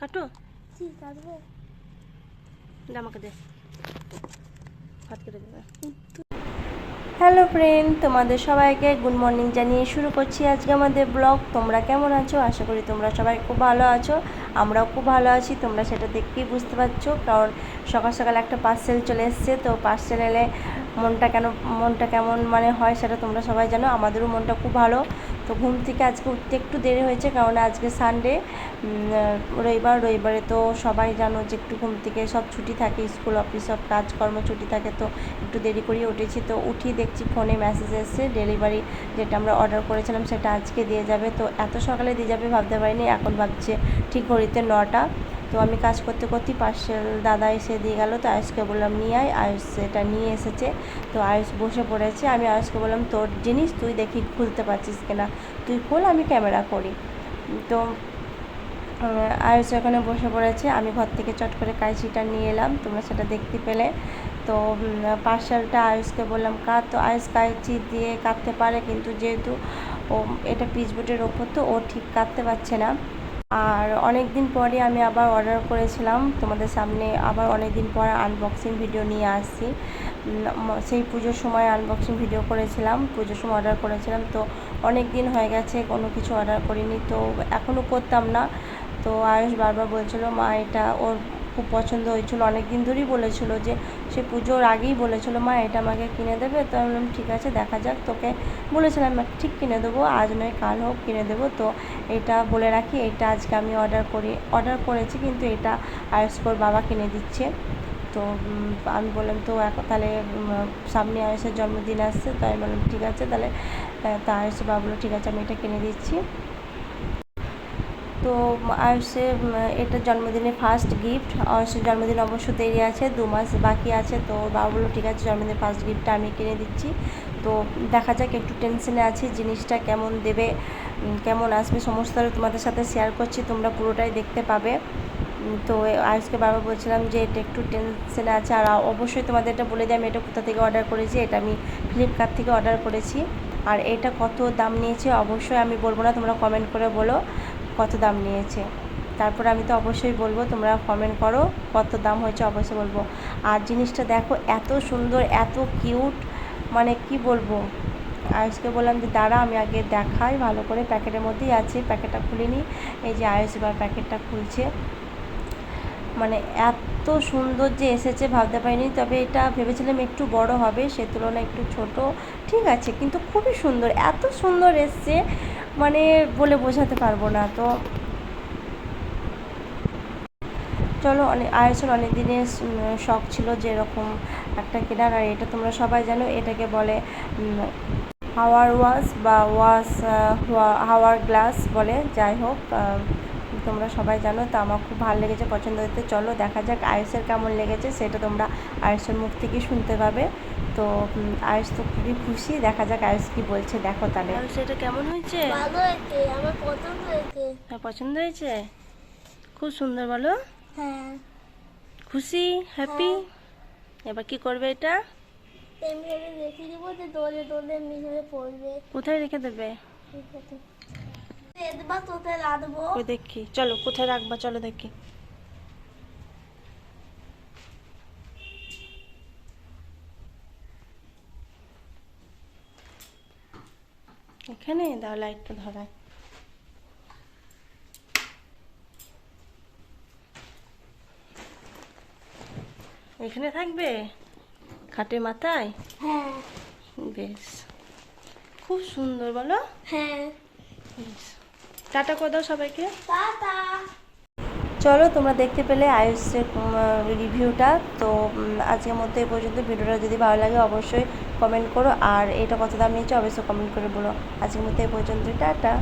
কাটো? আমাকে দে। হাত কেটে দেবে। হ্যালো ফ্রেন্ড তোমাদের সবাইকে গুড মর্নিং জানিয়ে শুরু করছি আজকে আমাদের ব্লগ তোমরা কেমন আছো? আশা করি তোমরা সবাই খুব ভালো আছো। আমরাও খুব ভালো আছি তোমরা সেটা দেখতেই বুঝতে পারছ। কারণ সকাল সকাল একটা পার্সেল চলে এসছে তো পার্সেল এলে মনটা কেন মনটা কেমন মানে হয় সেটা তোমরা সবাই জানো। আমাদেরও মনটা খুব ভালো। তো ঘুম থেকে আজকে উঠতে একটু দেরি হয়েছে কারণ আজকে সানডে রবিবার, রবিবারে তো সবাই জানো যে একটু ঘুম থেকে সব ছুটি থাকে, স্কুল, অফিস, সব কাজকর্ম ছুটি থাকে তো একটু দেরি করে উঠেছি। তো উঠি দেখছি ফোনে মেসেজ এসেছে ডেলিভারি যেটা আমরা অর্ডার করেছিলাম সেটা আজকে দিয়ে যাবে। তো এত সকালে দিয়ে যাবে ভাবতে পারিনি, এখন ভাবছে ঠিক ঘড়িতে নটা। তো আমি কাজ করতে করতেই পার্সেল দাদা এসে দিয়ে গেল, তো আয়ুষকে বললাম, নিয়ে আয়। আয়ুষ এটা নিয়ে এসেছে। তো আয়ুষ বসে পড়েছে। আমি আয়ুষকে বললাম, তোর জিনিস তুই দেখি খুলতে পারছিস কিনা? তুই খোল, আমি ক্যামেরা করি। তো আয়ুষ এখানে বসে পড়েছে। আমি ঘর থেকে চট করে কাঁচিটা নিয়ে এলাম, তোমরা সেটা দেখতে পেলে। তো পার্সেলটা আয়ুষকে বললাম কাট তো আয়ুষ কাঁচি দিয়ে কাটতে পারে, কিন্তু যেহেতু ও, এটা পিচবোর্ডের ওপর, তো ও ঠিক কাটতে পারছে না। আর অনেক দিন পরে আমি আবার অর্ডার করেছিলাম। তোমাদের সামনে আবার অনেক দিন পর আনবক্সিং ভিডিও নিয়ে আসছি। সেই পুজোর সময় আনবক্সিং ভিডিও করেছিলাম, পুজোর সময় অর্ডার করেছিলাম। তো অনেক দিন হয়ে গেছে, কোনো কিছু অর্ডার করিনি। তো এখনও করতাম না। তো আয়ুষ বারবার বলছিল, মা, এটা ওর খুব পছন্দ হয়েছিল। অনেক দিন ধরেই বলেছিল যে সে পুজোর আগেই বলেছিল, মা, এটা আমাকে কিনে দেবে? তো আমি বললাম, ঠিক আছে, দেখা যাক। তোকে বলেছিলাম ঠিক কিনে দেবো, আজ নয়, কাল হোক কিনে দেবো। তো এটা বলে রাখি, এটা আজকে আমি অর্ডার করি অর্ডার করেছি কিন্তু এটা আয়ুষ্কর বাবা কিনে দিচ্ছে। তো আমি বললাম, তো এখন তাহলে সামনে আয়ুষের জন্মদিন আসছে। তো আমি বললাম, ঠিক আছে, তাহলে তা আয়ুষের বাবা বলল ঠিক আছে, আমি এটা কিনে দিচ্ছি। তো আয়ুষে এটা জন্মদিনে ফার্স্ট গিফট আয়ুষের জন্মদিন অবশ্য দেরি আছে, দু মাস বাকি আছে, তো বাবা বলল, ঠিক আছে, জন্মদিনের ফার্স্ট গিফটটা আমি কিনে দিচ্ছি। তো দেখা যাক, একটু টেনশনে আছি, জিনিসটা কেমন দেবে কেমন আসবে, সমস্তটা তোমাদের সাথে শেয়ার করছি, তোমরা পুরোটাই দেখতে পাবে। তো আয়ুষকে বাবা বলছিলাম যে, এটা একটু টেনশনে আছে, আর অবশ্যই তোমাদের এটা বলে দিই, আমি এটা কোথা থেকে অর্ডার করেছি, এটা আমি ফ্লিপকার্ট থেকে অর্ডার করেছি। আর এটা কত দাম নিয়েছে, অবশ্যই আমি বলব না, তোমরা কমেন্ট করে বলো। কত দাম নিয়েছে। তারপর আমি তো অবশ্যই বলব, তোমরা কমেন্ট করো কত দাম হয়েছে অবশ্যই বলব। আর জিনিসটা দেখো, এত সুন্দর, এত কিউট মানে কি বলব? আয়ুষকে বললাম যে, দাঁড়া, আমি আগে দেখাই, ভালো করে প্যাকেটের মধ্যেই আছে, প্যাকেটটা খুলিনি এই যে আয়ুষ এবার প্যাকেটটা খুলছে। মানে এত সুন্দর যে এসেছে, ভাবতে পারিনি। তবে এটা ভেবেছিলাম একটু বড় হবে, সে তুলনায় একটু ছোট। ঠিক আছে, কিন্তু খুবই সুন্দর, এত সুন্দর এসছে। মানে বলে বোঝাতে পারব না, তো চলো অনেক আয়োজন অনেক দিনের শখ ছিল যে এরকম একটা কেনার, আর এটা তোমরা সবাই জানো, এটাকে বলে হাওয়ার ওয়াশ বা ওয়াশ হাওয়ার গ্লাস বলে, যাই হোক তোমরা সবাই জানো তো আমার খুব ভালো লেগেছে পছন্দ হতে চলো দেখা যাক আয়ুষের কেমন লেগেছে সেটা তোমরা আয়ুষের মুখ থেকেই শুনতে পাবে। তো আয়ুষ তো খুবই খুশি দেখা যাক আয়ুষ কি বলছে দেখো তাহলে। সেটা কেমন হয়েছে? ভালো হয়েছে আমার পছন্দ হয়েছে। হ্যাঁ পছন্দ হয়েছে? খুব সুন্দর বলো। হ্যাঁ। খুশি? হ্যাপি এবার কি করবে এটা? রেখে দেবো যে দোলে দোলে মিশে পড়বে। কোথায় রেখে দেবে? ওই দেখি চলো কোথায় রাখবা চলো দেখি। এখানে? দাও লাইটটা ধরায় এখানে থাকবে? খাটের মাথায়? হ্যাঁ। বেশ। খুব সুন্দর বলো। হ্যাঁ। বেশ। টাটা করে দাও সবাইকে। টাটা। চলো তোমরা দেখতে পেলে আয়ুষের রিভিউটা। তো আজকের মধ্যে এই পর্যন্ত। ভিডিওটা যদি ভালো লাগে অবশ্যই কমেন্ট করো। আর এটা কত দাম নিয়েছে অবশ্যই কমেন্ট করে বলো। আজকের মধ্যে এই পর্যন্ত টাটা।